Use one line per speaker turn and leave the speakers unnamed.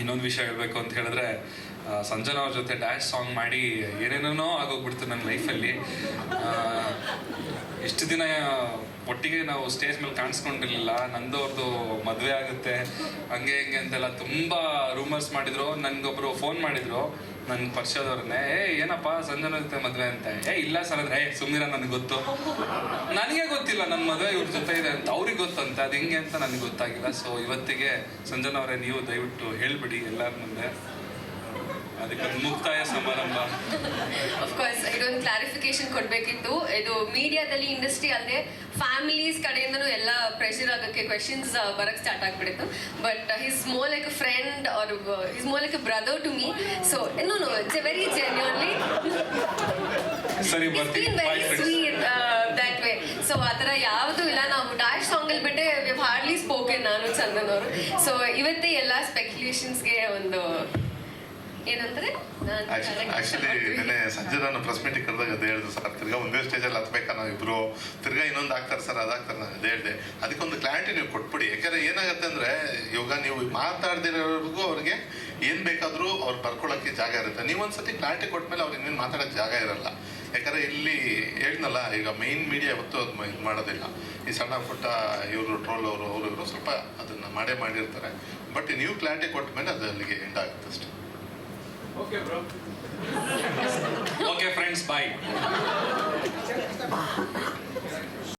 ಇನ್ನೊಂದು ವಿಷಯ ಹೇಳಬೇಕು ಅಂತ ಹೇಳಿದ್ರೆ ಸಂಜನಾ ಅವ್ರ ಜೊತೆ ಡ್ಯಾನ್ಸ್ ಸಾಂಗ್ ಮಾಡಿ ಏನೇನೋ ಆಗೋಗ್ಬಿಡ್ತು ನನ್ನ ಲೈಫಲ್ಲಿ ಇಷ್ಟು ದಿನ, ಒಟ್ಟಿಗೆ ನಾವು ಸ್ಟೇಜ್ ಮೇಲೆ ಕಾಣಿಸ್ಕೊಂಡಿರ್ಲಿಲ್ಲ. ನಂದು ಅವ್ರದ್ದು ಮದುವೆ ಆಗುತ್ತೆ. ಹಂಗೆ ಹಿಂಗೆ ಅಂತೆಲ್ಲ ತುಂಬ ರೂಮರ್ಸ್ ಮಾಡಿದ್ರು. ನನಗೊಬ್ಬರು ಫೋನ್ ಮಾಡಿದ್ರು ನನ್ನ ಪರಿಚಯದವ್ರನ್ನೇ. ಏ, ಏನಪ್ಪ ಸಂಜನಾ ಜೊತೆ ಮದುವೆ ಅಂತ? ಏ, ಇಲ್ಲ ಸರ್. ಅಂದ್ರೆ ಏ ಸುಮ್ಮನೆ ನನಗೆ ಗೊತ್ತು. ನನಗೆ ಗೊತ್ತಿಲ್ಲ ನನ್ನ ಮದುವೆ ಇವ್ರ ಜೊತೆ ಇದೆ ಅಂತ. ಅವ್ರಿಗೆ ಗೊತ್ತಂತೆ. ಅದು ಹೆಂಗೆ ಅಂತ ನನಗೆ ಗೊತ್ತಾಗಿಲ್ಲ. ಸೊ ಇವತ್ತಿಗೆ ಸಂಜನಾ ಅವರೇ ನೀವು ದಯವಿಟ್ಟು ಹೇಳಿಬಿಡಿ ಎಲ್ಲರ ಮುಂದೆ. ಅದಕ್ಕೊಂದು ಮುಕ್ತಾಯ ಸಮಾರಂಭ.
ಅಫ್ಕೋರ್ಸ್ ಇದೊಂದು ಕ್ಲಾರಿಫಿಕೇಶನ್ ಕೊಡಬೇಕಿತ್ತು. ಇದು ಮೀಡಿಯಾದಲ್ಲಿ ಇಂಡಸ್ಟ್ರಿ ಅಲ್ಲದೆ ಫ್ಯಾಮಿಲೀಸ್ ಕಡೆಯಿಂದನೂ ಎಲ್ಲ ಪ್ರೆಷರ್ ಆಗೋಕ್ಕೆ ಕ್ವೆಶನ್ಸ್ ಬರಕ್ಕೆ ಸ್ಟಾರ್ಟ್ ಆಗ್ಬಿಟ್ಟಿತ್ತು but his more like a friend or his more like a brother to me so no no it's a very genuinely
ಸರಿ ಬರ್ತೀನಿ.
Very sweet that way so ಆ ಥರ ಯಾವುದೂ ಇಲ್ಲ. ನಾವು ಡ್ಯಾಶ್ ಸಾಂಗಲ್ಲಿ ಬಿಟ್ಟೆ ವಿ ಹಾರ್ಡ್ಲಿ ಸ್ಪೋಕನ್ ನಾನು ಚಂದನ್ ಅವರು. ಸೊ ಇವತ್ತೇ ಎಲ್ಲ ಸ್ಪೆಕ್ಯುಲೇಷನ್ಸ್ಗೆ ಒಂದು ಏನಂದ್ರೆ
ಆಕ್ಚುಲಿ ನಿನ್ನೆ ಸಂಜೆ ನಾನು ಪ್ರೆಸ್ ಮೀಟಿಂಗ್ ಕರೆದಾಗ ಅದೇ ಹೇಳಿದ್ರು ಸರ್ ತಿರ್ಗಾ ಒಂದೇ ಸ್ಟೇಜಲ್ಲಿ ಹತ್ಬೇಕಾ ನಾವು ಇಬ್ರು ತಿರ್ಗಾ ಇನ್ನೊಂದು ಆಗ್ತಾರೆ ಸರ್ ಅದಾಗ್ತಾರೆ ನಾನು ಅದೇ ಹೇಳಿದೆ. ಅದಕ್ಕೊಂದು ಕ್ಲಾರಿಟಿ ನೀವು ಕೊಟ್ಬಿಡಿ. ಯಾಕಂದ್ರೆ ಏನಾಗುತ್ತೆ ಅಂದ್ರೆ ಇವಾಗ ನೀವು ಮಾತಾಡ್ದಿರೋರ್ಗೂ ಅವ್ರಿಗೆ ಏನ್ ಬೇಕಾದ್ರೂ ಅವ್ರು ಬರ್ಕೊಳಕ್ಕೆ ಜಾಗ ಇರುತ್ತೆ. ನೀವು ಒಂದ್ಸತಿ ಕ್ಲಾರಿಟಿ ಕೊಟ್ಮೇಲೆ ಅವ್ರು ಇನ್ನೇನು ಮಾತಾಡೋಕ್ಕೆ ಜಾಗ ಇರಲ್ಲ. ಯಾಕಂದ್ರೆ ಇಲ್ಲಿ ಹೇಳಿದ್ನಲ್ಲ ಈಗ ಮೈನ್ ಮೀಡಿಯಾ ಯಾವತ್ತೂ ಅದು ಇದು ಮಾಡೋದಿಲ್ಲ. ಈ ಸಣ್ಣ ಪುಟ್ಟ ಇವರು ಟ್ರೋಲ್ ಅವರು ಅವರು ಇವರು ಸ್ವಲ್ಪ ಅದನ್ನ ಮಾಡೇ ಮಾಡಿರ್ತಾರೆ. ಬಟ್ ನೀವು ಕ್ಲಾರಿಟಿ ಕೊಟ್ಟ ಮೇಲೆ ಅದು ಅಲ್ಲಿಗೆ ಎಂಡ್ ಆಗುತ್ತೆ ಅಷ್ಟೇ.
Okay, bro. okay, friends, bye.